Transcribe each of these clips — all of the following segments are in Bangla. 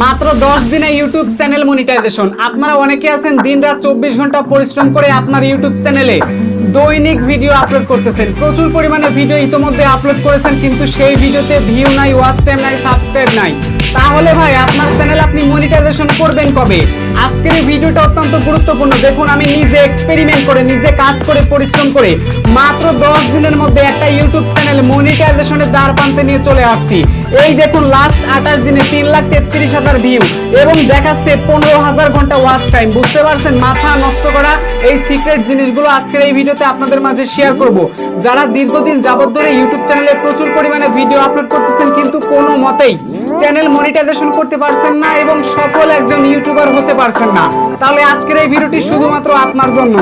মাত্র দশ দিনে ইউটিউব চ্যানেল মনিটাইজেশন আপনারা অনেকে আছেন দিন রাত চব্বিশ ঘণ্টা পরিশ্রম করে আপনার ইউটিউব চ্যানেলে দৈনিক ভিডিও আপলোড করতেছেন। প্রচুর পরিমাণে ভিডিও ইতিমধ্যে আপলোড করেছেন, কিন্তু সেই ভিডিওতে ভিউ নাই ওয়াচ টাইম নাই সাবস্ক্রাইব নাই। তাহলে ভাই, আপনার চ্যানেল আপনি মনিটাইজেশন করবেন কবে? আজকের এই ভিডিওটা অত্যন্ত গুরুত্বপূর্ণ। দেখুন, আমি নিজে এক্সপেরিমেন্ট করে, নিজে কাজ করে, পরিশ্রম করে মাত্র দশ দিনের মধ্যে একটা ইউটিউব চ্যানেল মনিটাইজেশনের দ্বার প্রান্তে নিয়ে চলে আসছি। এই দেখুন লাস্ট আঠাশ দিনে তিন লাখ তেত্রিশ হাজার ভিউ এবং দেখাচ্ছে পনেরো হাজার ঘণ্টা ওয়াচ টাইম বুঝতে পারছেন? মাথা নষ্ট করা এই সিক্রেট জিনিসগুলো আজকের এই ভিডিওতে আপনাদের মাঝে শেয়ার করব। যারা দীর্ঘদিন যাবত ধরে ইউটিউব চ্যানেলে প্রচুর পরিমাণে ভিডিও আপলোড করতেছেন, কিন্তু কোনো মতেই চ্যানেল মনিটাইজেশন করতে পারছেন না এবং সফল একজন ইউটিউবার হতে পারছেন না। তাহলে আজকের এই ভিডিওটি শুধুমাত্র আপনার জন্য।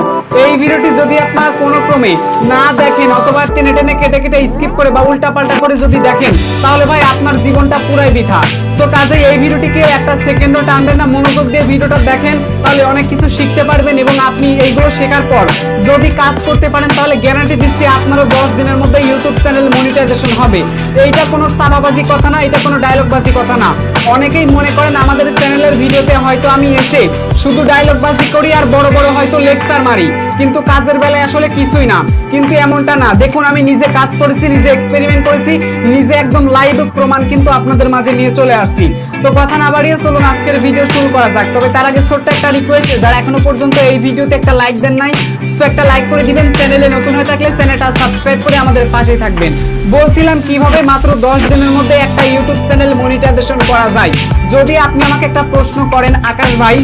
এই ভিডিওটি যদি আপনার কোনো ক্রমে না দেখেন অথবা টেনে টেনে কেটে কেটে স্কিপ করে বা উল্টা পাল্টা করে যদি দেখেন, তাহলে ভাই আপনার জীবনটা পুরাই বৃথা। সো কাজে এই ভিডিওটিকে একটা সেকেন্ডও টানবেন না, মনোযোগ দিয়ে ভিডিওটা দেখেন, তাহলে অনেক কিছু শিখতে পারবেন এবং আপনি এইগুলো শেখার পর যদি কাজ করতে পারেন, তাহলে গ্যারান্টি দিচ্ছি আপনারও দশ দিনের মধ্যে ইউটিউব চ্যানেল মনিটাইজেশন হবে। এইটা কোনো সাবাবাজি কথা না, এটা কোনো ডায়লগবাজি কথা না। অনেকেই মনে করেন আমাদের চ্যানেলের ভিডিওতে হয়তো আমি এসে শুধু ডায়লগ বাজি করি আর বড় বড় হয়তো লেকচার মারি। কিন্তু কাজের বেলায় আসলে কিছুই না। কিন্তু এমনটা না। দেখুন, আমি নিজে কাজ করেছি, নিজে এক্সপেরিমেন্ট করেছি, নিজে একদম লাইভ প্রমাণ কিন্তু আপনাদের মাঝে নিয়ে চলে আসছি। তো কথা না বাড়িয়ে চলুন আজকের ভিডিও শুরু করা যাক। তবে তার আগে ছোট্ট একটা রিকোয়েস্ট যারা এখনও পর্যন্ত এই ভিডিওতে একটা লাইক দেন নাই সো একটা লাইক করে দিবেন। চ্যানেলে নতুন হয়ে থাকলে চ্যানেলটা সাবস্ক্রাইব করে আমাদের পাশেই থাকবেন। বলছিলাম কীভাবে মাত্র দশ দিনের মধ্যে একটা ইউটিউব চ্যানেল মনিটাইজেশন করা যায়। যদি আপনি আমাকে একটা প্রশ্ন করেন, আকাশ ভাই,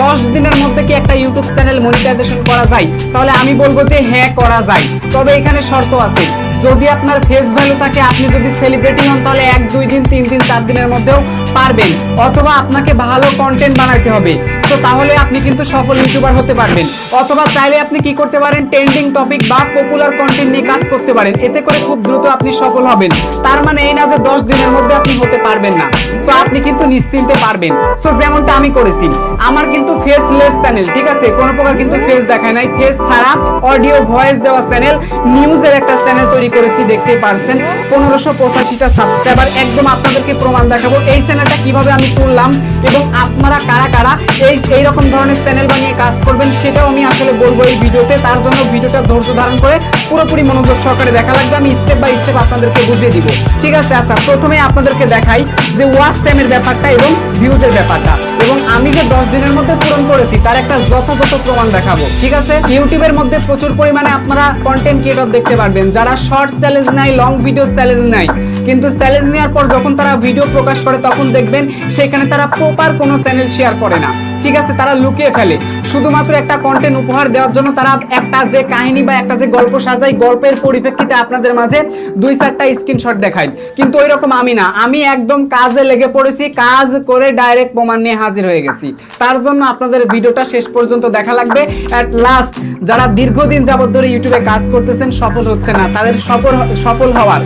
দশ দিনের মধ্যে কি একটা ইউটিউব চ্যানেল মনিটাইজেশন করা যায়? তাহলে আমি বলব যে হ্যাঁ করা যায়। তবে এখানে শর্ত আছে। যদি আপনার ফেস ভ্যালু থাকে, আপনি যদি সেলিব্রিটি হন, তাহলে এক, দুই দিন, তিন দিন, চার দিনের মধ্যেও পারবেন। অথবা আপনাকে ভালো কন্টেন্ট বানাতে হবে। তো তাহলে আপনি কিন্তু সফল ইউটিউবার হতে পারবেন। অথবা চাইলে আপনি কি করতে পারেন? ট্রেন্ডিং টপিক বা পপুলার কন্টেন্ট নিয়ে কাজ করতে পারেন। এতে করে খুব দ্রুত আপনি সফল হবেন। তার মানে এই না যে দশ দিনের মধ্যে আপনি হতে পারবেন না। সো আপনি কিন্তু নিশ্চিন্তে পারবেন। সো যেমনটা আমি করেছি। আমার কিন্তু ফেসলেস চ্যানেল ঠিক আছে? কোনো প্রকার কিন্তু ফেস দেখায় নাই। ফেস ছাড়া অডিও ভয়েস দেওয়া চ্যানেল নিউজের একটা চ্যানেল তৈরি করেছি, দেখতেই পারছেন। পনেরোশো পঁচাশিটা সাবস্ক্রাইবার একদম আপনাদেরকে প্রমাণ দেখাবো এই চ্যানেলটা কীভাবে আমি করলাম এবং আপনারা কারা কারা এই এইরকম ধরনের চ্যানেল বানিয়ে কাজ করবেন সেটাও আমি আসলে বলব এই ভিডিওতে। তার জন্য ভিডিওটা ধৈর্য ধারণ করে পুরোপুরি মনোযোগ সহকারে দেখা লাগবে। আমি স্টেপ বাই স্টেপ আপনাদেরকে বুঝিয়ে দিব। ঠিক আছে? আচ্ছা প্রথমে আপনাদেরকে দেখাই যে ওয়াচ টাইমের ব্যাপারটা এবং ভিউজের ব্যাপারটা। এবং আমি যে দশ দিনের মধ্যে পূরণ করেছি, তার একটা যথাযথ প্রমাণ দেখাবো। ঠিক আছে? ইউটিউবের মধ্যে প্রচুর পরিমাণে আপনারা কন্টেন্ট ক্রিয়েটর দেখতে পারবেন। যারা শর্ট চ্যালেঞ্জ নেয় লং ভিডিও চ্যালেঞ্জ নেয়। কিন্তু চ্যালেঞ্জ নেওয়ার পর যখন তারা ভিডিও প্রকাশ করে, তখন দেখবেন সেখানে তারা প্রপার কোনো চ্যানেল শেয়ার করে না। ঠিক আছে, তারা লুকিয়ে ফেলে। শুধুমাত্র একটা কন্টেন্ট উপহার দেওয়ার জন্য তারা একটা যে কাহিনী বা একটা যে গল্প সাজায়, গল্পের পরিপ্রেক্ষিতে আপনাদের মাঝে দুই চারটা স্ক্রিনশট দেখায়। কিন্তু ওই রকম আমি না। আমি একদম কাজে লেগে পড়েছি, কাজ করে ডাইরেক্ট প্রমাণ নিয়ে হাজির হয়ে গেছি। তার জন্য আপনাদের ভিডিওটা শেষ পর্যন্ত দেখা লাগবে। অ্যাট লাস্ট যারা দীর্ঘদিন যাবত ধরে ইউটিউবে কাজ করতেছেন, সফল হচ্ছে না। তাদের সফল সফল হওয়ার,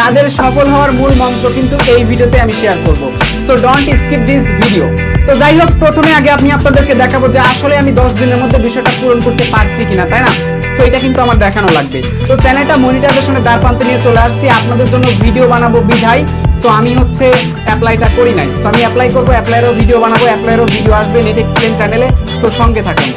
তাদের সফল হওয়ার মূল মন্ত্র কিন্তু এই ভিডিওতে আমি শেয়ার করব। So don't skip this video তো যাই হোক, প্রথমে আগে আমি আপনাদেরকে দেখাবো যে আসলে আমি দশ দিনের মধ্যে বিষয়টা পূরণ করতে পারছি কিনা, তাই না? তো এটা কিন্তু আমার দেখানো লাগবে। তো চ্যানেলটা মনিটাইজেশনের দ্বার প্রান্তে নিয়ে চলে আসছি। আপনাদের জন্য ভিডিও বানাবো বিধায়। সো আমি হচ্ছে অ্যাপ্লাইটা করি নাই। সো আমি অ্যাপ্লাই করব, অ্যাপ্লাইয়েরও ভিডিও বানাবো, অ্যাপ্লাইয়েরও ভিডিও আসবে নেট এক্সপ্লেন চ্যানেলে সো সঙ্গে থাকুন।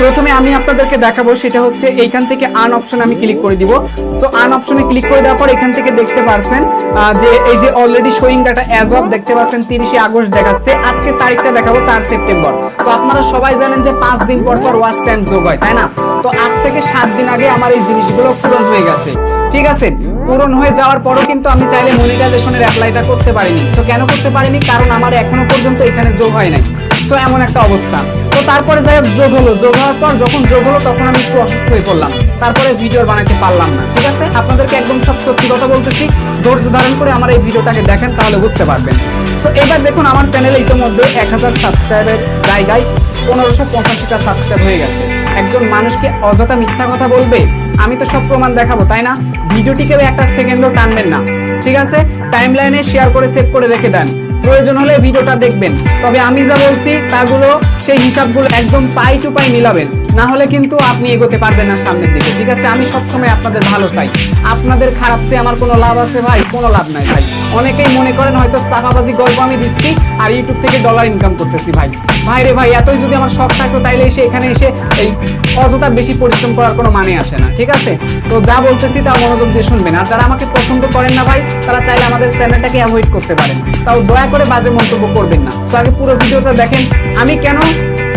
প্রথমে আমি আপনাদেরকে দেখাবো, সেটা হচ্ছে এইখান থেকে আন অপশন আমি ক্লিক করে দিব। সো আন অপশনে ক্লিক করে দেওয়ার পর এখান থেকে দেখতে পারছেন যে এই যে already showing data as of দেখতে পাচ্ছেন তিরিশে আগস্ট দেখাচ্ছে, আজকে তারিখটা দেখাবো চার সেপ্টেম্বর। তো আপনারা সবাই জানেন যে পাঁচ দিন পর পর ওয়াচ টাইম যোগ হয়, তাই না? তো আজ থেকে সাত দিন আগে আমার এই জিনিসগুলো পূরণ হয়ে গেছে। ঠিক আছে? পূরণ হয়ে যাওয়ার পরও কিন্তু আমি চাইলে মনিটাইজেশনের অ্যাপ্লাইটা করতে পারিনি। তো কেন করতে পারিনি? কারণ আমার এখনও পর্যন্ত এখানে যোগ হয় নাই। তো এমন একটা অবস্থা। তো তারপরে যাই হোক, যোগ হলো। যোগ হওয়ার পর যখন যোগ হলো, তখন আমি একটু অসুস্থ হয়ে পড়লাম। তারপরে ভিডিও বানাতে পারলাম না, ঠিক আছে? আপনাদেরকে একদম সব সত্যি কথা বলতেছি। ধৈর্য ধারণ করে আমার এই ভিডিওটাকে দেখেন, তাহলে বুঝতে পারবেন। সো এবার দেখুন, আমার চ্যানেলে ইতিমধ্যে এক হাজার সাবস্ক্রাইবের জায়গায় পনেরোশো পঁচাশিটা সাবস্ক্রাইব হয়ে গেছে। একজন মানুষকে অযথা মিথ্যা কথা বলবে? আমি তো সব প্রমাণ দেখাবো, তাই না? ভিডিওটিকেও একটা সেকেন্ডও টানবেন না, ঠিক আছে? টাইম লাইনে শেয়ার করে সেভ করে রেখে দেন। প্রয়োজন হলে ভিডিওটা দেখবেন। তবে আমি যা বলছি, তাগুলো সেই হিসাবগুলো একদম পাই টু পাই মিলাবেন। না হলে কিন্তু আপনি এগোতে পারবেন না সামনের দিকে। ঠিক আছে? আমি সবসময় আপনাদের ভালো চাই। আপনাদের খারাপ চেয়ে আমার কোনো লাভ আছে ভাই? কোনো লাভ নাই ভাই। অনেকেই মনে করেন হয়তো সাফাবাজি গল্প আমি দিচ্ছি আর ইউটিউব থেকে ডলার ইনকাম করতেছি ভাই। ভাই রে ভাই, এতই যদি আমার শখ থাকতো, তাইলে এসে এখানে এসে এই অযথা বেশি পরিশ্রম করার কোনো মানে আসে না, ঠিক আছে? তো যা বলতেছি তা মনোযোগ দিয়ে শুনবেন। আর যারা আমাকে পছন্দ করেন না ভাই, তারা চাইলে আমাদের চ্যানেলটাকে অ্যাভয়েড করতে পারেন। তাও দয়া করে বাজে মন্তব্য করবেন না। তো আগে পুরো ভিডিওটা দেখেন। আমি কেন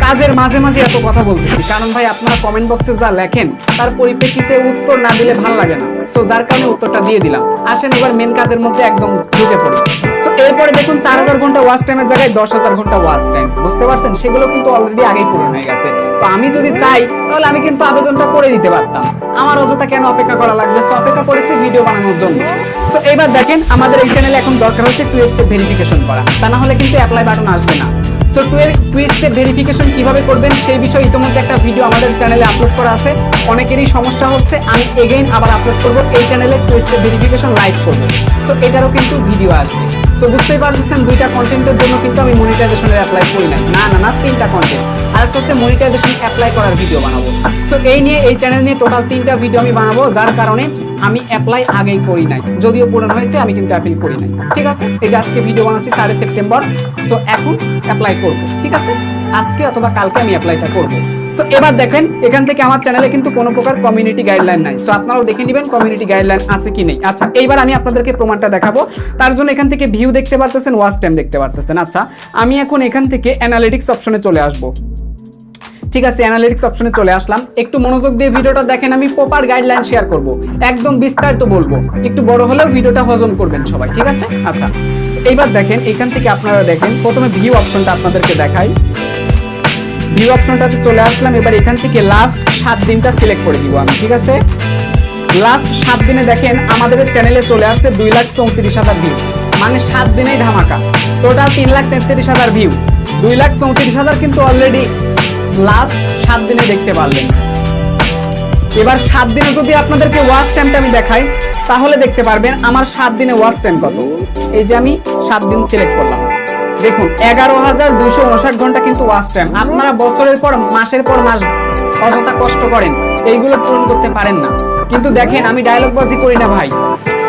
কাজের মাঝে মাঝে এত কথা বলতেছি। কারণ ভাই, আপনারা কমেন্ট বক্সে যা লেখেন, তার পরিপ্রেক্ষিতে উত্তর না দিলে ভালো লাগে না। সো যার কারণে উত্তরটা দিয়ে দিলাম। আসেন এবার মেন কাজের মধ্যে একদম ঢুকে পড়ি। সো এরপরে দেখুন, চার হাজার ঘণ্টা ওয়াচ টাইমের জায়গায় দশ হাজার ঘণ্টা ওয়াচ টাইম বুঝতে পারছেন? সেগুলো কিন্তু অলরেডি আগেই পূরণ হয়ে গেছে। তো আমি যদি চাই, তাহলে আমি কিন্তু আবেদনটা করে দিতে পারতাম। আমার অযথা কেন অপেক্ষা করা লাগবে? সো অপেক্ষা করেছি ভিডিও বানানোর জন্য। সো এবার দেখেন, আমাদের এই চ্যানেলে এখন দরকার হচ্ছে টু স্টেপ ভেরিফিকেশন করা। তা না হলে কিন্তু অ্যাপ্লাই বাটন আসবে না। সো টু এর টু স্টেপ ভেরিফিকেশন কীভাবে করবেন, সেই বিষয়ে ইতিমধ্যে একটা ভিডিও আমাদের চ্যানেলে আপলোড করা আছে। অনেকেরই সমস্যা হচ্ছে, আমি এগেইন আবার আপলোড করব, এই চ্যানেলে টু স্টেপ ভেরিফিকেশন লাইভ করব। সো এটারও কিন্তু ভিডিও আসবে সো বুঝতেই পারছেন দুইটা কন্টেন্টের জন্য কিন্তু আমি মনিটাইজেশনের অ্যাপ্লাই করি না না না না, তিনটা কন্টেন্ট আরেকটা হচ্ছে মনিটাইজেশন অ্যাপ্লাই করার ভিডিও বানাবো। সো এই নিয়ে, এই চ্যানেল নিয়ে টোটাল তিনটা ভিডিও আমি বানাবো, যার কারণে আমি অ্যাপ্লাই আগেই করি নাই। যদিও পূরণ হয়েছে, আমি কিন্তু অ্যাপিল করি নাই। ঠিক আছে? এই যে আজকে ভিডিও বানাচ্ছি চারে সেপ্টেম্বর। সো এখন অ্যাপ্লাই করব। ঠিক আছে? আজকে অথবা কালকে আমি অ্যাপ্লাইটা করব। সো এবার দেখেন, এখান থেকে আমার চ্যানেলে কিন্তু কোনো প্রকার কমিউনিটি গাইডলাইন নাই। সো আপনারাও দেখে নেবেন কমিউনিটি গাইডলাইন আছে কি নেই। আচ্ছা এইবার আমি আপনাদেরকে প্রমাণটা দেখাবো। তার জন্য এখান থেকে ভিউ দেখতে পারতেছেন ওয়াচ টাইম দেখতে পারতেছেন। আচ্ছা আমি এখন এখান থেকে অ্যানালিটিক্স অপশনে চলে আসব। ঠিক আছে অ্যানালিটিক্স অপশনে চলে আসলাম। একটু মনোযোগ দিয়ে ভিডিওটা দেখেন, আমি প্রপার গাইডলাইন শেয়ার করব। একদম বিস্তারিত বলব। একটু বড় হলেও ভিডিওটা হজম করবেন সবাই, ঠিক আছে? আচ্ছা এইবার দেখেন, এখান থেকে আপনারা দেখেন, প্রথমে ভিউ অপশনটা আপনাদেরকে দেখাই। ভিউ অপশনটাতে চলে আসলাম, এবার এখান থেকে লাস্ট সাত দিনটা সিলেক্ট করে দিব আমি, ঠিক আছে? লাস্ট সাত দিনে দেখেন, আমাদের চ্যানেলে চলে আসছে দুই লাখ চৌত্রিশ হাজার ভিউ মানে সাত দিনেই ধামাকা। টোটাল তিন লাখ তেত্রিশ হাজার ভিউ দুই লাখ চৌত্রিশ হাজার কিন্তু অলরেডি লাস্ট সাত দিনে দেখতে পারলেন। এবার সাত দিনে যদি আপনাদেরকে ওয়াচ টাইমটা আমি দেখাই, তাহলে দেখতে পারবেন আমার সাত দিনে ওয়াচ টাইম কত। এই যে আমি সাত দিন সিলেক্ট করলাম। দেখুন, এগারো হাজার দুইশো উনষাট ঘণ্টা কিন্তু ওয়াচ টাইম আপনারা বছরের পর, মাসের পর মাস অযথা কষ্ট করেন। এইগুলো পূরণ করতে পারেন না। কিন্তু দেখেন, আমি ডায়লগ বাজি করি না ভাই।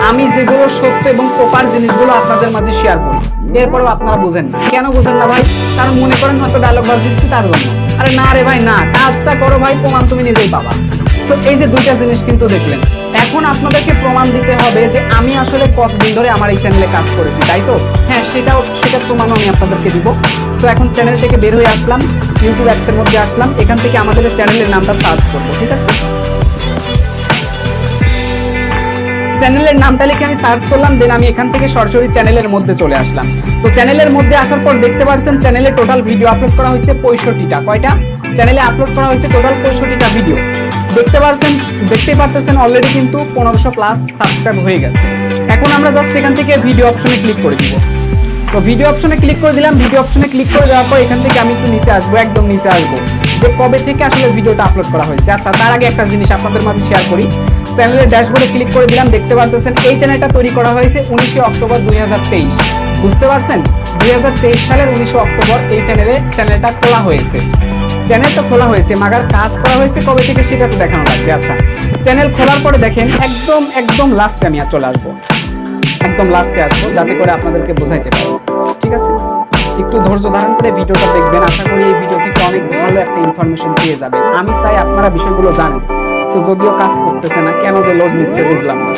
আমি যেগুলো সত্য এবং প্রপার জিনিসগুলো আপনাদের মাঝে শেয়ার করি। এরপরেও আপনারা বুঝেন না। কেন বোঝেন না ভাই? কারণ মনে করেন হয়তো ডায়লগ বাজ দিচ্ছি তার জন্য। আরে না রে ভাই, না, কাজটা করো ভাই, প্রমাণ তুমি নিজেই পাবা। সো এই যে দুইটা জিনিস কিন্তু দেখলেন। এখন আপনাদেরকে প্রমাণ দিতে হবে যে আমি আসলে কতদিন ধরে আমার এই চ্যানেলে কাজ করেছি, তাই তো? হ্যাঁ সেটাও সেটা প্রমাণ আমি আপনাদেরকে দিব। সো এখন চ্যানেল থেকে বের হয়ে আসলাম ইউটিউব অ্যাপসের মধ্যে আসলাম, এখান থেকে আমাদের চ্যানেলের নামটা সার্চ করব, ঠিক আছে? চ্যানেলের নামটা লিখে আমি সার্চ করলাম, দেন আমি এখান থেকে সরাসরি চ্যানেলের মধ্যে চলে আসলাম। তো চ্যানেলের মধ্যে আসার পর দেখতে পাচ্ছেন চ্যানেলে টোটাল ভিডিও আপলোড করা হয়েছে পঁয়ষট্টিটা। কয়টা? চ্যানেলে আপলোড করা হয়েছে টোটাল পঁয়ষট্টিটা ভিডিও দেখতে পাচ্ছেন দেখতেই পারতেছেন অলরেডি কিন্তু পনেরোশো প্লাস সাবস্ক্রাইব হয়ে গেছে। এখন আমরা জাস্ট এখান থেকে ভিডিও অপশনে ক্লিক করে দিব। তো ভিডিও অপশনে ক্লিক করে দিলাম ভিডিও অপশনে ক্লিক করে দেওয়ার পর এখান থেকে আমি একটু নিচে আসব, একদম নিচে আসব। যে কবে থেকে আসলে ভিডিওটা আপলোড করা হয়েছে। আচ্ছা তার আগে একটা জিনিস আপনাদের মাঝে শেয়ার করি। চ্যানেলের ড্যাশবোর্ডে ক্লিক করে দিলাম, দেখতে পারতেছেন, এই চ্যানেলটা তৈরি করা হয়েছে উনিশে অক্টোবর দুই বুঝতে পারছেন? দুই সালের উনিশে অক্টোবর এই চ্যানেলে চ্যানেলটা খোলা হয়েছে। চ্যানেল তো খোলা হয়েছে, মাগার কাজ করা হয়েছে, কবে থেকে সেটা তো দেখানো লাগবে। আচ্ছা চ্যানেল খোলার পরে দেখেন, একদম একদম লাস্টে আমি আর চলে আসব। একদম লাস্টে আসব, যাতে করে আপনাদেরকে বোঝাইতে পারব ঠিক আছে? একটু ধৈর্য ধারণ করে ভিডিওটা দেখবেন। আশা করি এই ভিডিও থেকে অনেক ভালো একটা ইনফরমেশন পেয়ে যাবেন। আমি চাই আপনারা বিষয়গুলো জানেন। সো যদিও কাজ করতেছে না, কেন যে লোড নিচ্ছে বুঝলাম না।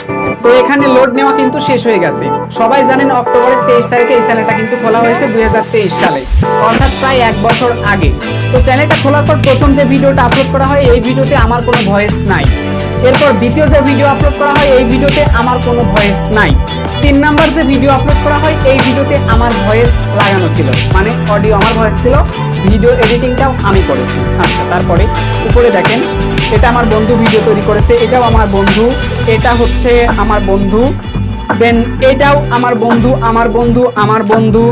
তো এখানে লোড নেওয়া কিন্তু শেষ হয়ে গেছে। সবাই জানেন অক্টোবরের তেইশ তারিখে এই চ্যানেলটা কিন্তু খোলা হয়েছে দুই সালে, অর্থাৎ প্রায় এক বছর আগে। তো চ্যানেলটা খোলার পর প্রথম যে ভিডিওটা আপলোড করা হয়, এই ভিডিওতে আমার কোনো ভয়েস নাই। এরপর দ্বিতীয় যে ভিডিও আপলোড করা হয়, এই ভিডিওতে আমার কোনো ভয়েস নাই। তিন নাম্বার যে ভিডিও আপলোড করা হয়, এই ভিডিওতে আমার ভয়েস লাগানো ছিল। মানে অডিও আমার ভয়েস ছিল। ভিডিও এডিটিংটাও আমি করেছি। আচ্ছা তারপরে উপরে দেখেন, এটা আমার বন্ধু ভিডিও তৈরি করেছে, এটাও আমার বন্ধু, এটা হচ্ছে আমার বন্ধু দেন এটাও আমার বন্ধু আমার বন্ধু আমার বন্ধু,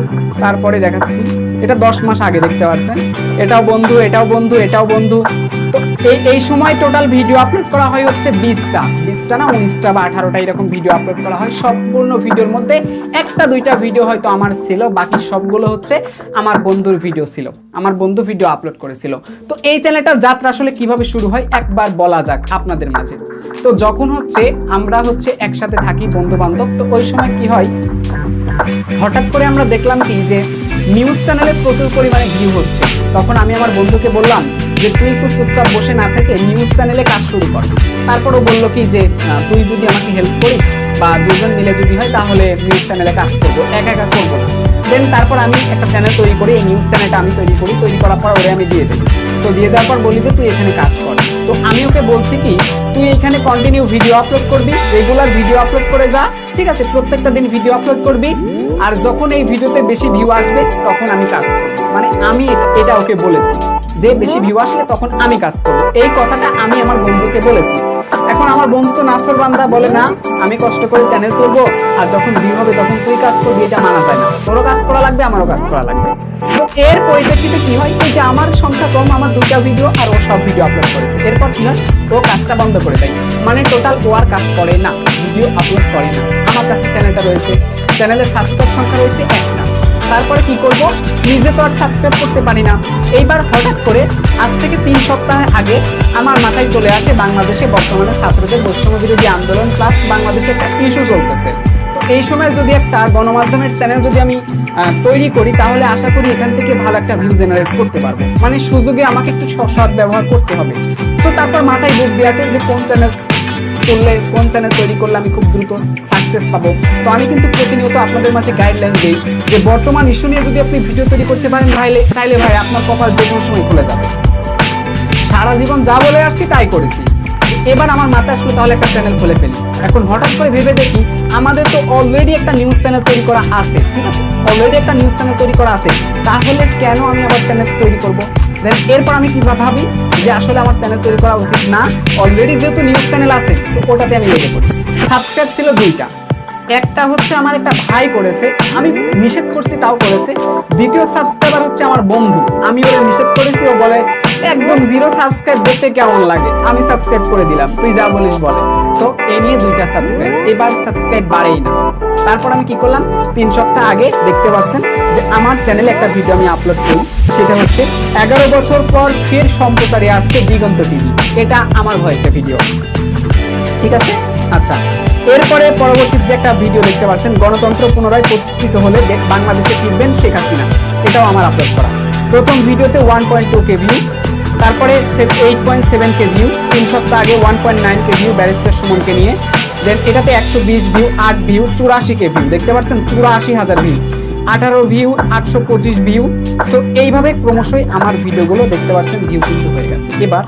তারপরে দেখাচ্ছি। এটা দশ মাস আগে দেখতে পাচ্ছেন এটাও বন্ধু এটাও বন্ধু এটাও বন্ধু। তো এই এই সময় টোটাল ভিডিও আপলোড করা হয় হচ্ছে বিশটা। বিশটা না, উনিশটা বা আঠারোটা এরকম ভিডিও আপলোড করা হয়। সম্পূর্ণ ভিডিওর মধ্যে একটা, দুইটা ভিডিও হয়তো আমার ছিল, বাকি সবগুলো হচ্ছে আমার বন্ধুর ভিডিও ছিল, আমার বন্ধু ভিডিও আপলোড করেছিল। তো এই চ্যানেলটার যাত্রা আসলে কীভাবে শুরু হয়, একবার বলা যাক আপনাদের মাঝে। তো যখন হচ্ছে আমরা হচ্ছে একসাথে থাকি বন্ধু বান্ধব তো ওই সময় কি হয়, হঠাৎ করে আমরা দেখলাম কি যে নিউজ চ্যানেলে প্রচুর পরিমাণে ভিউ হচ্ছে। তখন আমি আমার বন্ধুকে বললাম যে, তুই একটু চুপচাপ বসে না থেকে নিউজ চ্যানেলে কাজ শুরু কর। তারপরও বলল কি যে তুই যদি আমাকে হেল্প করিস বা দুজন মিলে যদি হয়, তাহলে নিউজ চ্যানেলে কাজ করব। একা একা করব না। দেন তারপর আমি একটা চ্যানেল তৈরি করি, এই নিউজ চ্যানেলটা আমি তৈরি করি। তৈরি করার পর ওরে আমি দিয়ে দিই তো দিয়ে দেওয়ার পর বলি যে তুই এখানে কাজ কর। তো আমি ওকে বলছি কি, তুই এখানে কন্টিনিউ ভিডিও আপলোড করবি রেগুলার ভিডিও আপলোড করে যা, ঠিক আছে? প্রত্যেকটা দিন ভিডিও আপলোড করবি, আর যখন এই ভিডিওতে বেশি ভিউ আসবে, তখন আমি কাজ করব। মানে আমি এটা- ওকে বলেছি। যে বেশি ভিউ আসলে তখন আমি কাজ করব। এই কথাটা আমি আমার বন্ধুকে বলেছি। এখন আমার বন্ধু তো নাসর বান্দা বলে, না, আমি কষ্ট করে চ্যানেল তুলবো আর যখন ভিউ হবে তখন তুই কাজ করবি, এটা মানা যায় না। তোরও কাজ করা লাগবে, আমারও কাজ করা লাগবে। তো এর পরিপ্রেক্ষিতে কি হয়, এই যে আমার সংখ্যা কম, আমার দুটা ভিডিও আর ও সব ভিডিও আপলোড করেছে। এরপর কি হয়, ও কাজটা বন্ধ করে দেয়। মানে টোটাল ও আর কাজ করে না ভিডিও আপলোড করে না। আমার কাছে চ্যানেলটা রয়েছে। চ্যানেলের সাবস্ক্রাইব সংখ্যা রয়েছে একটা তারপরে কি করব? নিজে তো আর সাবস্ক্রাইব করতে পারি না। এইবার হঠাৎ করে আজ থেকে তিন সপ্তাহ আগে আমার মাথায় চলে আসে বাংলাদেশে বর্তমানে ছাত্রদের বৈষম্য বিরোধী আন্দোলন প্লাস বাংলাদেশে একটা ইস্যু চলতেছে। এই সময় যদি একটা গণমাধ্যমের চ্যানেল যদি আমি তৈরি করি, তাহলে আশা করি এখান থেকে ভালো একটা ভিউ জেনারেট করতে পারব। মানে সুযোগে আমাকে একটু সৎ ব্যবহার করতে হবে। তো তারপর মাথায় বুক দেওয়াতে যে কোন চ্যানেল করলে, কোন চ্যানেল তৈরি করলে আমি খুব দ্রুত সাকসেস পাবো। তো আমি কিন্তু প্রতিনিয়ত আপনাদের মাঝে গাইডলাইন দিই যে বর্তমান ইস্যু নিয়ে যদি আপনি ভিডিও তৈরি করতে পারেন তাহলে তাইলে ভাই আপনার কপাল যে কোনো সময় খুলে যাবে। সারা জীবন যা বলে আসছি তাই করেছি। এবার আমার মাথায় আসলো তাহলে একটা চ্যানেল খুলে ফেলি। এখন হঠাৎ করে ভেবে দেখি, আমাদের তো অলরেডি একটা নিউজ চ্যানেল তৈরি করা আছে, ঠিক আছে? অলরেডি একটা নিউজ চ্যানেল তৈরি করা আছে। তাহলে কেন আমি আবার চ্যানেল তৈরি করব? দেন এরপর আমি কি ভাবি যে আসলে আমার চ্যানেল তৈরি করা উচিত না? অলরেডি যেহেতু নিউজ চ্যানেল আছে, তো ওটাতে আমি লেগে পড়ি। সাবস্ক্রাইব ছিল দুইটা। একটা হচ্ছে আমার একটা ভাই করেছে, আমি নিষেধ করছি তাও করেছে। দ্বিতীয় সাবস্ক্রাইবার হচ্ছে আমার বন্ধু, আমি ওরে নিষেধ করেছি, ও বলে, একদম জিরো সাবস্ক্রাইব দেখতে কেমন লাগে? আমি সাবস্ক্রাইব করে দিলাম, তুই যা বলিস বলে। সো এই নিয়ে দুইটা সাবস্ক্রাইব এবার সাবস্ক্রাইব বাড়েই না। তারপর আমি কি করলাম, তিন সপ্তাহ আগে দেখতে পাচ্ছেন যে আমার চ্যানেলে একটা ভিডিও আমি আপলোড করি সেটা হচ্ছে, এগারো বছর পর ফের সম্প্রচারে আসছে দিগন্ত টিভি এটা আমার ভয়েসে ভিডিও ঠিক আছে? আচ্ছা। এরপরে পরবর্তী যে একটা ভিডিও দেখতে পাচ্ছেন, গণতন্ত্র পুনরায় প্রতিষ্ঠিত হলে বাংলাদেশে ফিরবেন শেখ হাসিনা। এটাও আমার আপলোড করা। প্রথম ভিডিওতে one point two K view তারপরে eight point seven K view তিন সপ্তাহ আগে one point nine K view barrister সুমনকে নিয়ে। দেন এটাতে একশো বিশ ভিউ আট ভিউ চুরাশি কে ভিউ দেখতে পাচ্ছেন? চুরাশি হাজার ভিউ আঠারো ভিউ আটশো পঁচিশ ভিউ সো এইভাবে ক্রমশই আমার ভিডিওগুলো দেখতে পাচ্ছেন ভিউ কিন্তু হয়ে গেছে। এবার,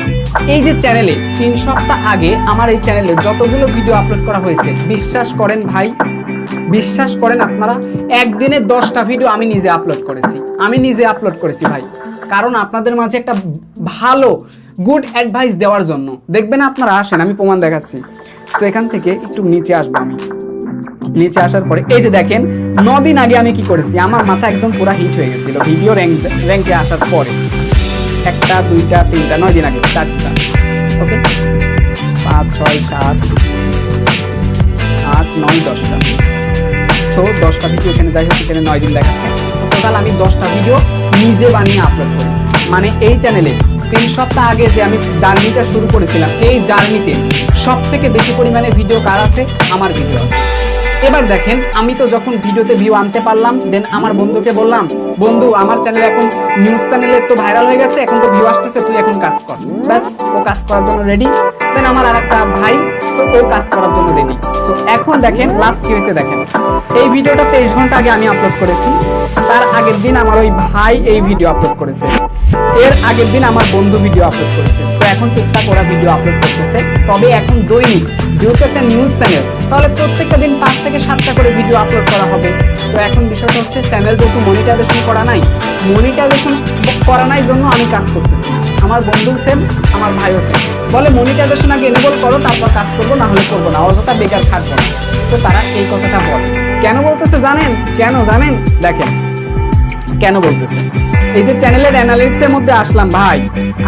এই যে চ্যানেলে তিন সপ্তাহ আগে আমার এই চ্যানেলে যতগুলো ভিডিও আপলোড করা হয়েছে, বিশ্বাস করেন ভাই, বিশ্বাস করেন আপনারা, একদিনে দশটা ভিডিও আমি নিজে আপলোড করেছি। আমি নিজে আপলোড করেছি ভাই। কারণ আপনাদের মাঝে একটা ভালো গুড অ্যাডভাইস দেওয়ার জন্য। দেখবেন আপনারা আসেন, আমি প্রমাণ দেখাচ্ছি। সো এখান থেকে একটু নিচে আসব আমি। নিচে আসার পরে, এই যে দেখেন দিন আগে আমি কি করেছি, আমার মাথা একদম পুরো হিট হয়ে গেছিল, ভিডিও র্যাঙ্ক র্যাঙ্কে আসার পরে। একটা, দুইটা, তিনটা, নয় দিন আগে, চারটা ওকে পাঁচ, ছয়, সাত, আট, নয়, দশটা। সো দশটা ভিডিও এখানে, যাই হোক, এখানে নয় দিন দেখাচ্ছে। টোটাল আমি দশটা ভিডিও নিজে বানিয়ে আপলোড করি। মানে এই চ্যানেলে তিন সপ্তাহ আগে যে আমি জার্নিটা শুরু করেছিলাম, এই জার্নিতে সব থেকে বেশি পরিমাণে ভিডিও কার আছে? আমার ভিডিও আছে। এবার দেখেন, আমি তো যখন ভিডিওতে ভিউ আনতে পারলাম দেন আমার বন্ধুকে বললাম, বন্ধু, আমার চ্যানেল এখন নিউজ চ্যানেলে তো ভাইরাল হয়ে গেছে, এখন তো ভিউ আসতেছে, তুই এখন কাজ কর। ব্যাস, ও কাজ করার জন্য রেডি দেন আমার আর একটা ভাই সো ও কাজ করার জন্য রেডি সো এখন দেখেন লাস্ট কি হয়েছে দেখেন। এই ভিডিওটা তেইশ ঘণ্টা আগে আমি আপলোড করেছি, তার আগের দিন আমার ওই ভাই এই ভিডিও আপলোড করেছে। এর আগের দিন আমার বন্ধু ভিডিও আপলোড করেছে। তো এখন টুকটাক ওরা ভিডিও আপলোড করতেছে। তবে এখন দৈনিক, যেহেতু একটা নিউজ চ্যানেল তাহলে প্রত্যেকটা দিন পাঁচ থেকে সাতটা করে ভিডিও আপলোড করা হবে। তো এখন বিষয়টা হচ্ছে চ্যানেল যেহেতু মনিটাইজেশন করা নাই মনিটাইজেশন করা নাই জন্য আমি কাজ করতেছি। আমার বন্ধু সেম আমার ভাইও সেম বলে মনিটাইজেশন আগে এনেবল করো, তারপর কাজ করব না হলে করব না। অযথা বেকার থাকব না। তো তারা এই কথাটা বলে। কেন বলতেছে জানেন? কেন জানেন? দেখেন কেন বলতেছে এই যে চ্যানেলের অ্যানালিটিক্স এর মধ্যে আসলাম ভাই,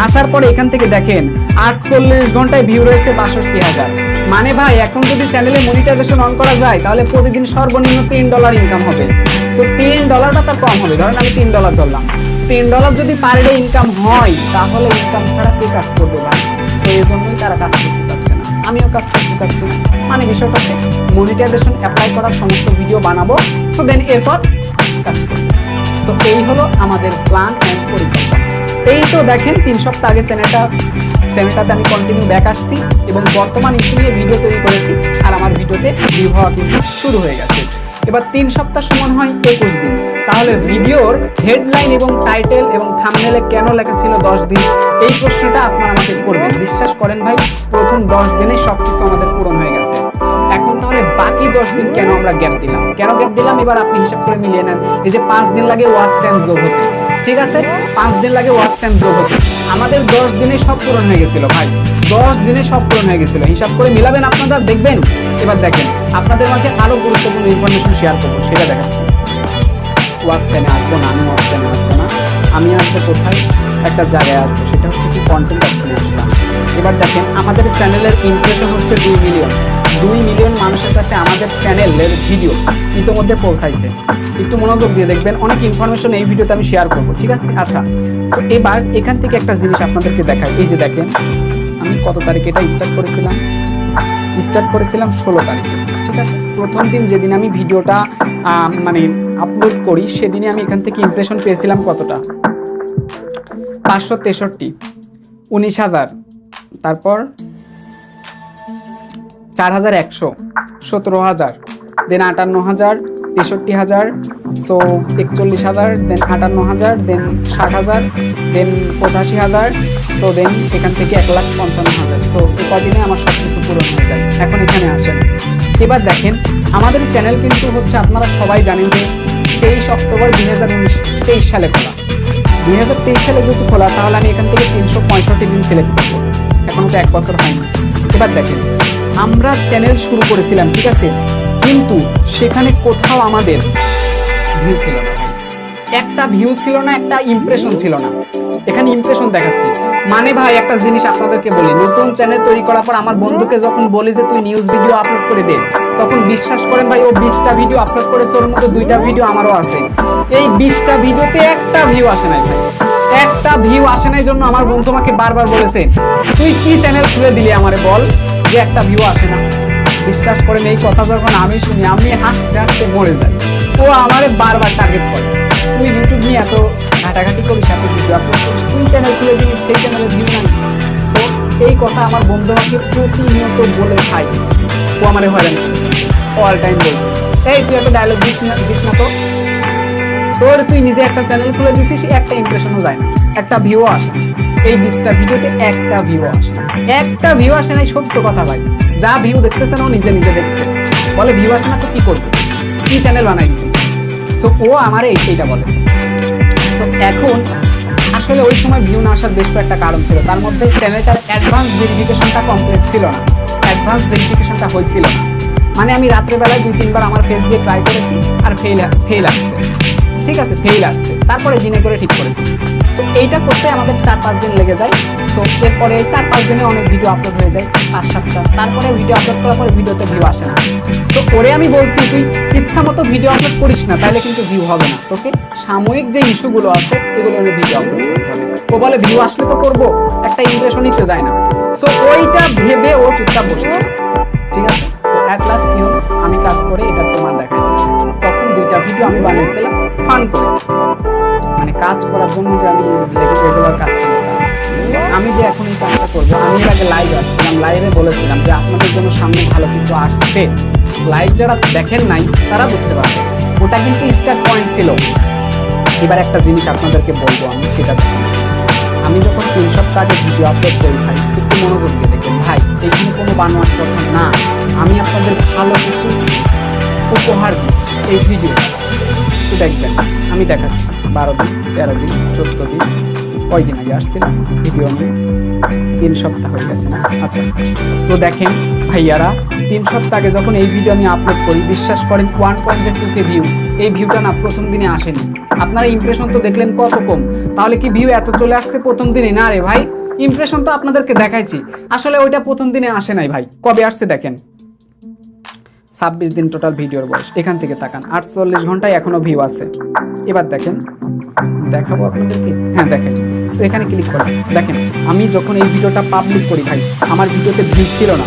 আসার পরে এখান থেকে দেখেন, আটচল্লিশ ঘন্টায় ভিউ রয়েছে বাষট্টি হাজার। মানে ভাই, এখন যদি চ্যানেলে মনিটাইজেশন অন করা যায়, তাহলে প্রতিদিন সর্বনিম্ন তিন ডলার ইনকাম হবে। সো তিন ডলারটা তার কম হবে। ধরেন আমি তিন ডলার ধরলাম। তিন ডলার যদি পার ডে ইনকাম হয়, তাহলে ইনকাম ছাড়া কে কাজ করবে ভাই? এই জন্যই তারা কাজ করতে চাচ্ছে না। আমিও কাজ করতে চাচ্ছি মানে বিষয়টা হচ্ছে মনিটাইজেশন অ্যাপ্লাই করার সমস্ত ভিডিও বানাবো। সো দেন এরপর কাজ করব। সো এই হলো আমাদের প্ল্যান অ্যান্ড পরিকল্পনা। এই তো দেখেন, তিন সপ্তাহ আগে চ্যানেলটা চ্যানেলটাতে আমি কন্টিনিউ ব্যাক আসছি এবং বর্তমান ইস্যু নিয়ে ভিডিও তৈরি করেছি আর আমার ভিডিওতে ভিউ হওয়া কিন্তু শুরু হয়ে গেছে। এবার তিন সপ্তাহ সমান হয় একুশ দিন। তাহলে ভিডিওর হেডলাইন এবং টাইটেল এবং থামনেলে কেন লেখা ছিল দশ দিন? এই প্রশ্নটা আপনারা আমাকে করবেন। বিশ্বাস করেন ভাই, প্রথম দশ দিনে সবকিছু আমাদের পূরণ হয়ে গেছে। বাকি দশ দিন কেন আমরা গ্যাপ দিলাম? কেন গ্যাপ দিলাম? এবার আপনি হিসাব করে মিলিয়ে নেন। এই যে পাঁচ দিন লাগে ওয়াচ টাইম যোগ হতে। ঠিক আছে? পাঁচ দিন লাগে ওয়াচ টাইম যোগ হতে। আমাদের দশ দিনে সব পূরণ হয়ে গেছিল ভাই। দশ দিনে সব পূরণ হয়ে গেছিল। হিসাব করে মিলাবেন আপনারা দেখবেন? এবার দেখেন, আপনাদের মাঝে আরও গুরুত্বপূর্ণ ইনফরমেশন শেয়ার করব, সেটা দেখাচ্ছি। ওয়াচ টাইমে আসব না, আমি ওয়াচ টাইমে আসব না। আমি আসব কোথায়? একটা জায়গায় আসব সেটা হচ্ছে কি কন্টেন্ট অপশনে আসলাম এবার দেখেন, আমাদের চ্যানেলের ইমপ্রেশন হচ্ছে দুই মিলিয়ন দুই মিলিয়ন মানুষের কাছে আমাদের চ্যানেলের ভিডিও ইতিমধ্যে পৌঁছাইছে। একটু মনোযোগ দিয়ে দেখবেন, অনেক ইনফরমেশন এই ভিডিওতে আমি শেয়ার করব, ঠিক আছে? আচ্ছা সো এবার এখান থেকে একটা জিনিস আপনাদেরকে দেখাই। এই যে দেখেন, আমি কত তারিখে এটা স্টার্ট করেছিলাম? স্টার্ট করেছিলাম ষোলো তারিখে, ঠিক আছে? প্রথম দিন যেদিন আমি ভিডিওটা মানে আপলোড করি, সেদিনে আমি এখান থেকে ইমপ্রেশন পেয়েছিলাম কতটা? পাঁচশো তেষট্টি, উনিশ হাজার, তারপর চার হাজার একশো সতেরো হাজার দেন আটান্ন হাজার তেষট্টি হাজার সো একচল্লিশ হাজার দেন আটান্ন হাজার দেন ষাট হাজার দেন পঁচাশি হাজার সো দেন এখান থেকে এক লাখ পঞ্চান্ন হাজার সো এই কদিনে আমার সব কিছু পূরণ হয়ে যায়। এখন এখানে আসেন। এবার দেখেন, আমাদের চ্যানেল কিন্তু হচ্ছে আপনারা সবাই জানেন যে তেইশ অক্টোবর দুই হাজার উনিশ, তেইশ সালে খোলা। দুই হাজার তেইশ সালে যেহেতু খোলা, তাহলে আমি এখান থেকে তিনশো পঁয়ষট্টি দিন সিলেক্ট করব। এখনও তো এক বছর হয়নি। এবার দেখেন, আমরা চ্যানেল শুরু করেছিলাম, ঠিক আছে? কিন্তু সেখানে কোথাও আমাদের ভিউ ছিল না একটা ভিউ ছিল না, একটা ইমপ্রেশন ছিল না। এখানে ইমপ্রেশন দেখাচ্ছি। মানে ভাই, একটা জিনিস আপনাদেরকে বলি, নতুন চ্যানেল তৈরি করার পর আমার বন্ধুকে যখন বলি যে, তুই নিউজ ভিডিও আপলোড করে দে, তখন বিশ্বাস করেন ভাই, ও বিশটা ভিডিও আপলোড করেছে, ওর মধ্যে দুইটা ভিডিও আমারও আছে। এই বিশটা ভিডিওতে একটা ভিউ আসে নাই, ভাই। একটা ভিউ আসে নাই জন্য আমার বন্ধু আমাকে বারবার বলেছে, তুই কি চ্যানেল খুলে দিলি আমারে বল যে একটা ভিউ আসে না? বিশ্বাস করেন, এই কথা যখন আমি শুনি, আমি হাসতে হাসতে মরে যাই। ও আমারে বারবার টার্গেট করে। তুই ইউটিউব নিয়ে এত ঘাটাঘাটি করিস, এত ভিডিও আপলোড করিস, তুই চ্যানেল খুলে দিবি সেই চ্যানেলে ভিউ নাই? তো এই কথা আমার বন্ধু আমাকে প্রতিনিয়ত বলে খাই ও আমারে হয়রান অল টাইম বলবে এই তুই একটা ডায়লগ দিস না দিস না তো। তোর তুই নিজে একটা চ্যানেল খুলে দিছিস, একটা ইমপ্রেশনও যায় না। একটা ভিউ আসে এই বিশটা ভিডিওতে একটা ভিউ আসে একটা ভিউ আসে না সত্য কথা ভাই। যা ভিউ দেখতেছে না, ও নিজে নিজে দেখছে। বলে ভিউ আসে না তো কি করবে? কি চ্যানেল বানাই দিছিস? সো ও আমার এই সেইটা বলে। সো এখন আসলে ওই সময় ভিউ না আসার বেশ কয়েকটা কারণ ছিল। তার মধ্যে চ্যানেলটার অ্যাডভান্স ভেরিফিকেশনটা কমপ্লিট ছিল না। অ্যাডভান্স ভেরিফিকেশনটা হয়েছিল না। মানে আমি রাত্রেবেলায় দুই তিনবার আমার ফেস দিয়ে ট্রাই করেছি, আর ফেল ফেল আসছে। ঠিক আছে ফেল আসছে। তারপরে দিনে করে ঠিক করেছি। তো এইটা করতে আমাদের চার পাঁচ দিন লেগে যায়। সো এরপরে চার পাঁচ দিনে অনেক ভিডিও আপলোড হয়ে যায়, পাঁচ সাতটা। তারপরে ভিডিও আপলোড করার পরে ভিডিওতে ভিউ আসে না। তো ওরে আমি বলছি, তুই ইচ্ছা মতো ভিডিও আপলোড করিস না, তাহলে কিন্তু ভিউ হবে না। তোকে সাময়িক যে ইস্যুগুলো আছে, এগুলো আমি ভিডিও আপলোড করতে ও বলে ভিউ আসলে তো করব, একটা ইমপ্রেশনই তো যায় না। সো ওইটা ভেবে ও চুপচাপ বসেছে। ঠিক আছে? আমি কাজ করে এটা তোমার দেখাই তখন দুইটা ভিডিও আমি বানিয়েছিলাম। ফান করে। মানে কাজ করার জন্য যে আমি রেগুলার কাজ করতাম আমি যে এখন এই কাজটা করব, আমি আগে লাইভ আসছিলাম লাইভে বলেছিলাম যে আপনাদের জন্য সামনে ভালো কিছু আসছে। লাইভ যারা দেখেন নাই, তারা বুঝতে পারবে। ওটা কিন্তু স্টার্ট পয়েন্ট ছিল। এবার একটা জিনিস আপনাদেরকে বলব আমি, সেটা আমি যখন তিন সপ্তাহ আগে ভিডিও আপলোড করি ভাই, একটু মনোযোগ দিয়ে দেখবেন। ভাই, এখানে কোনো বানোয়ার কথা না। আমি আপনাদের ভালো কিছু উপহার দিচ্ছি এই ভিডিও একটু দেখবেন। আমি দেখাচ্ছি। বারো দিন, তেরো দিন, চোদ্দ দিন। কয়দিন আগে আসছিলাম? ভিডিও নিয়ে। তিন সপ্তাহ হয়ে গেছে না? আচ্ছা। তো দেখেন ভাইয়ারা, তিন সপ্তাহ আগে যখন এই ভিডিও আমি আপলোড করি, বিশ্বাস করেন ওয়ান পয়েন্ট যে টু কে ভিউ এই ভিউটা না প্রথম দিনে আসেনি। আপনারা ইমপ্রেশন তো দেখলেন কত কম। তাহলে কি ভিউ এত চলে আসছে প্রথম দিনে? না রে ভাই ইমপ্রেশন তো আপনাদেরকে দেখাইছি। আসলে ওইটা প্রথম দিনে আসে নাই ভাই। কবে আসছে দেখেন? ছাব্বিশ দিন টোটাল ভিডিওর বয়স। এখান থেকে তাকান, আটচল্লিশ ঘন্টায় এখনও ভিউ আছে। এবার দেখেন, দেখাবো আপনাদেরকে। হ্যাঁ দেখেন। সো এখানে ক্লিক করেন দেখেন, আমি যখন এই ভিডিওটা পাবলিক করি ভাই, আমার ভিডিওতে ভিউ ছিল না।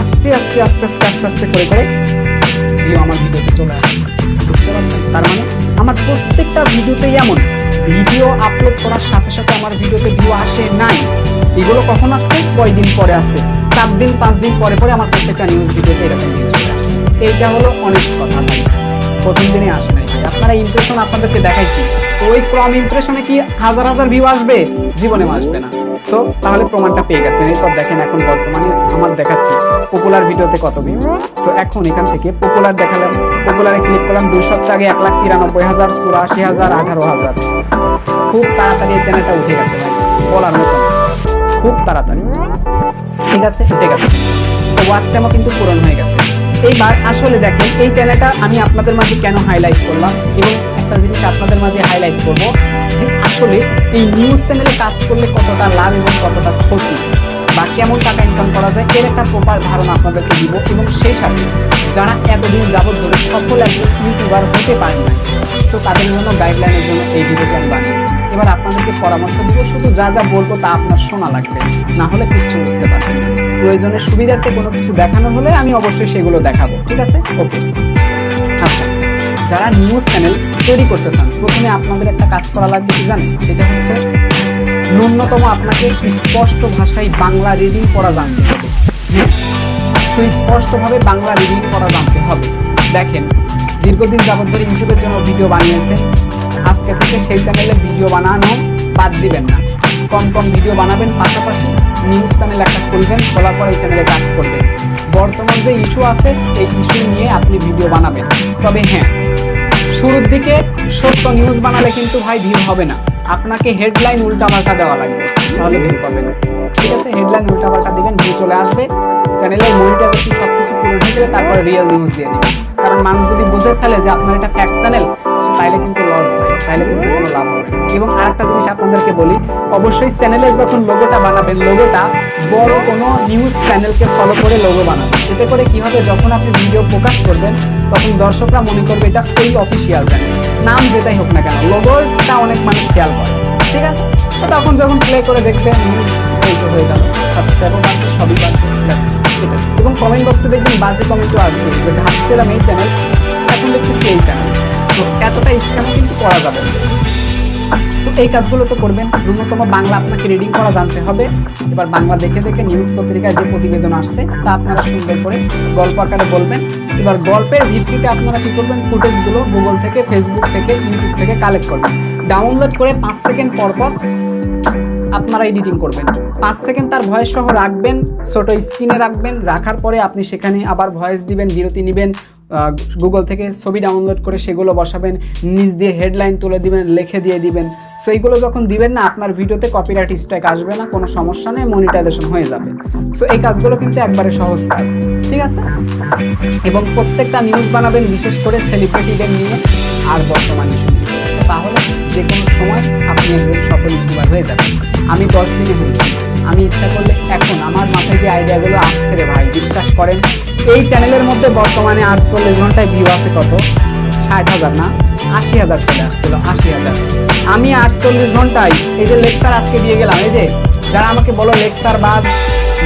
আস্তে আস্তে আস্তে আস্তে আস্তে আস্তে করে করে ভিউ আমার ভিডিওতে চলে আসে। বুঝতে পারছেন? তার মানে আমার প্রত্যেকটা ভিডিওতেই এমন, ভিডিও আপলোড করার সাথে সাথে আমার ভিডিওতে ভিউ আসে নাই। এগুলো কখন আসছে? কয়দিন পরে আসছে? চার দিন, পাঁচ দিন পরে পরে আমার প্রত্যেকটা নিউজ ভিডিওতে এরকম ভিউ চলে এইটা হলো অনেক কথা ভাই। প্রথম দিনে আসে নাই ভাই। আপনারা ইমপ্রেশন আপনাদেরকে দেখাইছি। তো ওই কম ইমপ্রেশনে কি হাজার হাজার ভিউ আসবে? জীবনে আসবে না। সো তাহলে প্রমাণটা পেয়ে গেছেন। এরপর দেখেন এখন বর্তমানে আমার দেখাচ্ছি পপুলার ভিডিওতে কত ভিউ সো এখন এখান থেকে পপুলার দেখালাম। পপুলারে ক্লিক করলাম দুই সপ্তাহ আগে এক লাখ তিরানব্বই হাজার চুরাশি হাজার আঠারো হাজার। খুব তাড়াতাড়ি এই চ্যানেলটা উঠে গেছে ভাই। বলার মতো খুব তাড়াতাড়ি। ঠিক আছে। ঠিক আছে ওয়াচ টাইমও কিন্তু পূরণ হয়ে গেছে। এইবার আসলে দেখেন, এই চ্যানেলটা আমি আপনাদের মাঝে কেন হাইলাইট করলাম এবং একটা জিনিস আপনাদের মাঝে হাইলাইট করব যে আসলে এই নিউজ চ্যানেলে কাজ করলে কতটা লাভ এবং কতটা ক্ষতি বা কেমন টাকা ইনকাম করা যায়, এর একটা প্রপার ধারণা আপনাদেরকে দিব এবং সেই সাথে যারা এতদিন যাবত ধরে সফল একজন ইউটিউবার হতে পারে না তো তাদের জন্য গাইডলাইনের জন্য এই ভিডিওটি আমি বানিয়েছি। এবার আপনাদেরকে পরামর্শ দিব শুধু যা যা বলব তা আপনার শোনা লাগবে, না হলে কিচ্ছু বুঝতে পারবেন না। প্রয়োজনের সুবিধার্থে কোনো কিছু দেখানো হলে আমি অবশ্যই সেগুলো দেখাবো, ঠিক আছে? ওকে আচ্ছা যারা নিউজ চ্যানেল তৈরি করতে চান, প্রথমে আপনাদের একটা কাজ করা লাগবে কি জানেন? সেটা হচ্ছে ন্যূনতম আপনাকে স্পষ্ট ভাষায় বাংলা রিডিং পড়া জানতে হবে। সুস্পষ্টভাবে বাংলা রিডিং করা জানতে হবে। দেখেন, দীর্ঘদিন যাবত ধরে ইউটিউবের জন্য ভিডিও বানিয়েছেন আজকে থেকে সেই চ্যানেলে ভিডিও বানানো বাদ দিবেন না। কম কম ভিডিও বানাবেন, পাশাপাশি নিউজ চ্যানেল একটা খুলবেন, খোলার পর এই চ্যানেলে কাজ করবেন। বর্তমান যে ইস্যু আছে, এই ইস্যু নিয়ে আপনি ভিডিও বানাবেন। তবে হ্যাঁ শুরুর দিকে সত্য নিউজ বানালে কিন্তু ভাই ভিউ হবে না। আপনাকে হেডলাইন উল্টাপাল্টা দেওয়া লাগবে, তাহলে ভিউ পাবেন ঠিক আছে হেডলাইন উল্টাপাল্টা দিবেন ভিউ চলে আসবে। চ্যানেলের মনিটাইজেশন সব কিছু হয়ে গেলে তারপরে রিয়েল নিউজ দিয়ে দিবেন। কারণ মানুষ যদি বুঝে ফেলে যে আপনার এটা ফ্যাক্ট চ্যানেল তাইলে কিন্তু লস হয়, তাইলে কিন্তু কোনো লাভ হবে এবং আরেকটা জিনিস আপনাদেরকে বলি, অবশ্যই চ্যানেলের যখন লোগোটা বানাবেন লোগোটা বড় কোনো নিউজ চ্যানেলকে ফলো করে লোগো বানাবেন। এতে করে কি হবে, যখন আপনি ভিডিও প্রকাশ করবেন, তখন দর্শকরা মনে করবে এটা ওই অফিসিয়াল চ্যানেল নাম যেটাই হোক না কেন লোগোটা অনেক মানুষ খেয়াল করে। ঠিক আছে? তো তখন যখন প্লে করে দেখবে নিউজ হয়ে গেল। সাবস্ক্রাইবও বাড়বে, সবই বাড়বে। এবং কমেন্ট বক্সে দেখবেন বাজে কমেন্টও আসবে, যে ভাবছিলাম এই চ্যানেল এখন দেখতেছি এই চ্যানেল তো এতটা স্ক্যাম কিন্তু করা যাবে তো এই কাজগুলো তো করবেন। ন্যূনতম বাংলা আপনাকে রিডিং করা জানতে হবে। এবার বাংলা দেখে দেখে নিউজ পত্রিকায় যে প্রতিবেদন আসছে, তা আপনারা সুন্দর করে গল্প আকারে বলবেন। এবার গল্পের ভিত্তিতে আপনারা কি করবেন? ফুটেজগুলো গুগল থেকে ফেসবুক থেকে ইউটিউব থেকে কালেক্ট করবেন। ডাউনলোড করে পাঁচ সেকেন্ড পর পর আপনারা এডিটিং করবেন। পাঁচ সেকেন্ড তার ভয়েস সহ রাখবেন, ছোট স্ক্রিনে রাখবেন, রাখার পরে আপনি সেখানে আবার ভয়েস দিবেন, বিরতি নেবেন গুগল থেকে ছবি ডাউনলোড করে সেগুলো বসাবেন নিজ দিয়ে হেডলাইন তুলে দিবেন, লিখে দিয়ে দিবেন। সো এইগুলো যখন দিবেন না, আপনার ভিডিওতে কপিরাইট স্ট্রাইক আসবে না, কোনো সমস্যা নেই মনিটাইজেশন হয়ে যাবে। সো এই কাজগুলো কিন্তু একবারে সহজ কাজ, ঠিক আছে? এবং প্রত্যেকটা নিউজ বানাবেন, বিশেষ করে সেলিব্রিটিদের নিয়ে, আর বর্তমান ইস্যু তাহলে যে কোনো সময় আপনি একজন সফল ইউটিউবার হয়ে যাবেন। আমি দশ দিনে হয়েছি আমি ইচ্ছা করলে এখন আমার মাথায় যে আইডিয়াগুলো আসছে রে ভাই, বিশ্বাস করেন, এই চ্যানেলের মধ্যে বর্তমানে আটচল্লিশ ঘন্টায় ভিউ আছে কত? ষাট হাজার না? আশি হাজার চলে আসছিল, আশি হাজার। আমি আটচল্লিশ ঘন্টায় এই যে লেকচার আজকে দিয়ে গেলাম, এই যে যারা আমাকে বলো লেকচার বাস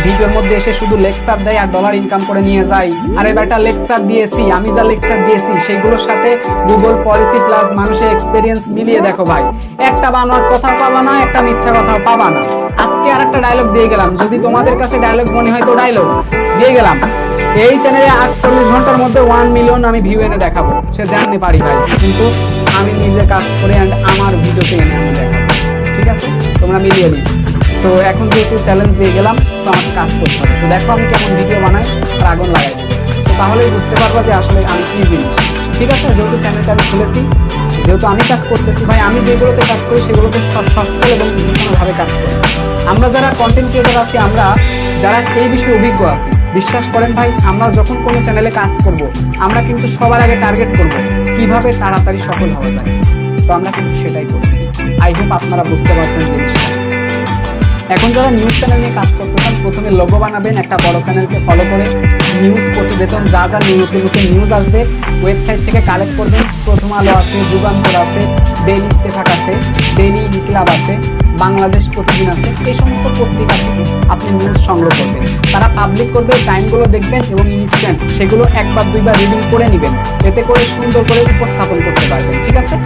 ভিডিওর মধ্যে এসে শুধু লেকচার দেয় আর ডলার ইনকাম করে নিয়ে যায়। আর এবার একটা লেকচার দিয়েছি, আমি যা লেকচার দিয়েছি, সেগুলোর সাথে গুগল পলিসি প্লাস মানুষের এক্সপিরিয়েন্স মিলিয়ে দেখো ভাই। একটা বানোয়ার কথা পাবা না, একটা মিথ্যা কথা পাবা না। আজকে আর একটা ডায়লগ দিয়ে গেলাম। যদি তোমাদের কাছে ডায়লগ মনে হয় তো ডায়লগ দিয়ে গেলাম। এই চ্যানেলে আটচল্লিশ ঘণ্টার মধ্যে ওয়ান মিলিয়ন আমি ভিউ এনে দেখাবো। সে জানতে পারি ভাই। কিন্তু আমি নিজে কাজ করে অ্যান্ড আমার ভিডিওতে এনে আমি দেখাবো। ঠিক আছে? তোমরা মিলিয়ে নিও। সো এখন যেহেতু চ্যালেঞ্জ দিয়ে গেলাম তো আমাকে কাজ করতে হবে। তো দেখো আমি কেমন ভিডিও বানাই আর আগুন লাগাই। তো তাহলেই বুঝতে পারব যে আসলে আমি কী জিনিস। ঠিক আছে? যেহেতু চ্যানেলটা আমি খুলেছি, যেহেতু আমি কাজ করতেছি, ভাই, আমি যেগুলোতে কাজ করি, সেগুলোতে সচ্ছল এবং বিবেচনাভাবে কাজ করি। আমরা যারা কন্টেন্ট ক্রিয়েটর আছি, আমরা যারা এই বিষয়ে অভিজ্ঞ আছি, বিশ্বাস করেন ভাই, আমরা যখন কোনো চ্যানেলে কাজ করব, আমরা কিন্তু সবার আগে টার্গেট করব কীভাবে তাড়াতাড়ি সফল হওয়া যায়। তো আমরা কিন্তু সেটাই করছি। আই হোপ আপনারা বুঝতে পারছেন জিনিসটা। এখন যারা নিউজ চ্যানেল নিয়ে কাজ করতে চান, প্রথমে লোগো বানাবেন, একটা বড় চ্যানেলকে ফলো করে নিউজ প্রতিবেদন, যা যা নতুন নতুন নিউজ আসবে ওয়েবসাইট থেকে কালেক্ট করবেন। প্রথম আলো আছে, যুগান্তর আছে ডেইলি ইত্তেফাক আছে ডেইলি ইনকিলাব আছে, বাংলাদেশ প্রতিদিন আছে, এই সমস্ত পত্রিকা থেকে আপনি নিউজ সংগ্রহ করবেন। তারা পাবলিক করবে টাইমগুলো দেখবেন এবং ইনস্ট্যান্ট সেগুলো একবার, দুইবার রিডিং করে নেবেন। এতে করে সুন্দর করে উপস্থাপন করতে পারবেন, ঠিক আছে?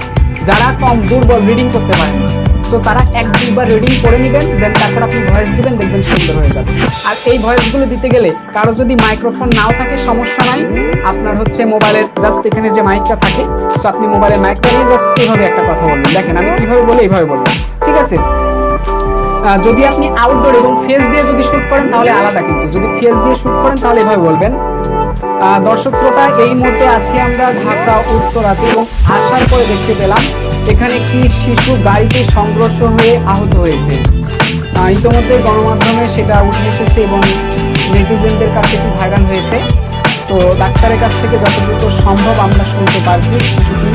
যারা কম দুর্বল রিডিং করতে পারেন না তো তারা এক দুইবার রিডিং করে নেবেন দেন তারপর আপনি ভয়েস দিবেন, দেখবেন সুন্দর হয়ে যাবে। আর এই ভয়েসগুলো দিতে গেলে কারও যদি মাইক্রোফোন নাও থাকে, সমস্যা নাই। আপনার হচ্ছে মোবাইলের জাস্ট এখানে যে মাইকটা থাকে তো আপনি মোবাইলের মাইকটা নিয়ে জাস্ট এইভাবে একটা কথা বলবেন। দেখেন, আমি কীভাবে বলে এইভাবে বলব ঠিক আছে? যদি আপনি আউটডোর এবং ফেস দিয়ে যদি শুট করেন, তাহলে আলাদা কিন্তু। যদি ফেস দিয়ে শুট করেন, তাহলে এভাবে বলবেন। দর্শক শ্রোতা, এই মুহূর্তে আছি আমরা ঢাকা, উত্তরাতে এবং আসার পরে দেখতে পেলাম। এখানে একটি শিশু গাড়িতে সংঘর্ষ হয়ে আহত হয়েছে। ইতোমধ্যে গণমাধ্যমে সেটা উঠে এসেছে এবং নেটিজেনদের কাছে একটু ভাইরাল হয়েছে। তো ডাক্তারের কাছ থেকে যত দ্রুত সম্ভব আমরা শুনতে পারছি, শিশুটি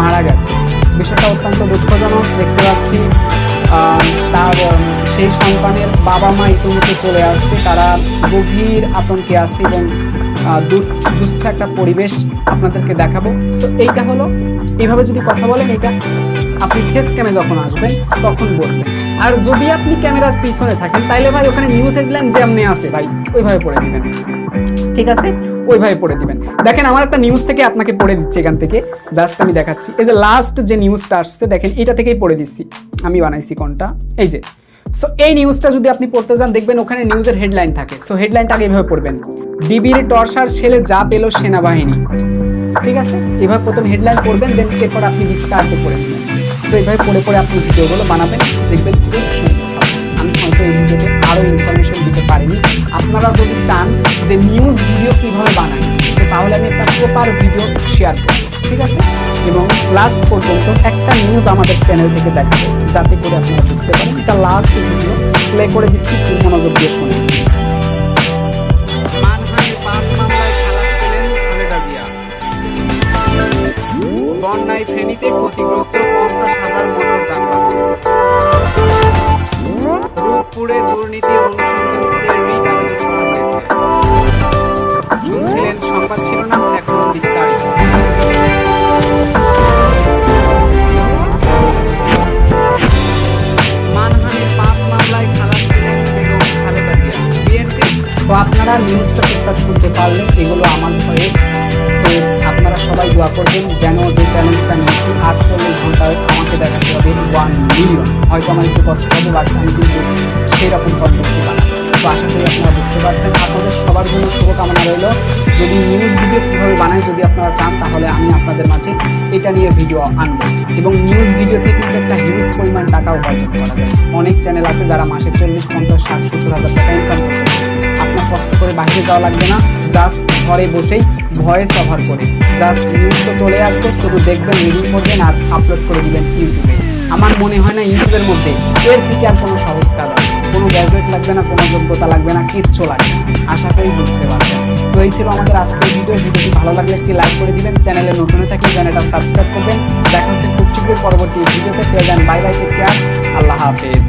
মারা গেছে। বিষয়টা অত্যন্ত দুঃখজনক, দেখতে পাচ্ছি তার সেই সন্তানের বাবা মা ইতিমধ্যে চলে আসছে। তারা গভীর আতঙ্কে আছে এবং দুস্থ একটা পরিবেশ আপনাদেরকে দেখাবো। তো এইটা হলো, এইভাবে যদি কথা বলেন এটা আপনি ফেস ক্যামে যখন আসবেন, তখন বলবেন। আর যদি আপনি ক্যামেরার পিছনে থাকেন, তাইলে ভাই ওখানে নিউজ হেডলাইন যেমনি আছে, ভাই, ওইভাবে পড়ে দিবেন। ঠিক আছে? ওইভাবে পড়ে দিবেন। দেখেন, আমার একটা নিউজ থেকে আপনাকে পড়ে দিচ্ছি এখান থেকে। জাস্ট আমি দেখাচ্ছি। এই যে লাস্ট যে নিউজটা আসছে, দেখেন, এটা থেকেই পড়ে দিচ্ছি। আমি বানাইছি কোনটা? এই যে সো এই নিউজটা যদি আপনি পড়তে যান, দেখবেন ওখানে নিউজের হেডলাইন থাকে। সো হেডলাইনটা আগে এভাবে পড়বেন। ডিবির টর্সার ছেলে যা পেল সেনাবাহিনী। ঠিক আছে? এভাবে প্রথম হেডলাইন পড়বেন দেন এরপর আপনি বিস্তারিত পড়ে সো এভাবে পড়ে পড়ে আপনি ভিডিওগুলো বানাবেন, দেখবেন খুব সুন্দর আমি হয়তো এই ভিডিওতে আরও ইনফরমেশন দিতে পারিনি। আপনারা যদি চান যে নিউজ ভিডিও কীভাবে বানাই তাহলে আমি একটা প্রপার ভিডিও শেয়ার করব। ঠিক আছে? এবং লাস্ট পর্যন্ত একটা নিউজ আমাদের চ্যানেল থেকে দেখাবো, যাতে করে আপনারা বুঝতে পারেন। এটা লাস্ট ভিডিও প্লে করে দিচ্ছি, একটু মনোযোগ দিয়ে শুনে বন্যায় ফেনীতে ক্ষতিগ্রস্ত পঞ্চাশ হাজার মোটর যানবাহন রূপপুরে অনুসন্ধান শুনছিলেন সংবাদ এখন বিস্তারিত। তো আপনারা নিউজটা টুকটাক শুনতে পারলেন, এগুলো আমার ভয়েস সো আপনারা সবাই দোয়া করবেন যেন যে চ্যালেঞ্জটা নিয়েছি, আটচল্লিশ ঘন্টায় আমাকে দেখাতে হবে ওয়ান মিলিয়ন হয়তো আমার একটু কষ্ট হবে বাট আমি কিন্তু সেই রকম কন্টেন্ট বানাবো তো আশা করি আপনারা বুঝতে পারছেন। আপনাদের সবার জন্য শুভকামনা রইল। যদি নিউজ ভিডিও কীভাবে বানাই, যদি আপনারা চান, তাহলে আমি আপনাদের মাঝে এটা নিয়ে ভিডিও আনব। এবং নিউজ ভিডিওতে কিন্তু একটা হিউজ পরিমাণ টাকা উপার্জন করা যায়। অনেক চ্যানেল আছে যারা মাসে চল্লিশ, পঞ্চাশ, ষাট, সত্তর হাজার টাকা ইনকাম করতে আপনার কষ্ট করে বাইরে যাওয়া লাগবে না। জাস্ট ঘরে বসেই ভয়েস কভার করে। জাস্ট নিউজ চলে আসবে, শুধু দেখবেন রিডিং করবেন আর আপলোড করে দিবেন ইউটিউবে। আমার মনে হয় না ইউটিউবের মধ্যে এর থেকে আর কোনো সহজ কাজ কোনো গ্যাজেট লাগবে না, কোনো যোগ্যতা লাগবে না, কিচ্ছু লাগবে আশা করি বুঝতে পারবেন তো এই ছিল আমাদের আজকের ভিডিও ভিডিওটি ভালো লাগলে একটি লাইক করে দিবেন। চ্যানেলে নতুন থাকলে চ্যানেলটা সাবস্ক্রাইব করবেন। দেখা হচ্ছে খুব শীঘ্রই পরবর্তী ভিডিওতে পেয়ে যান বাই বাই টেক কেয়ার আল্লাহ হাফেজ।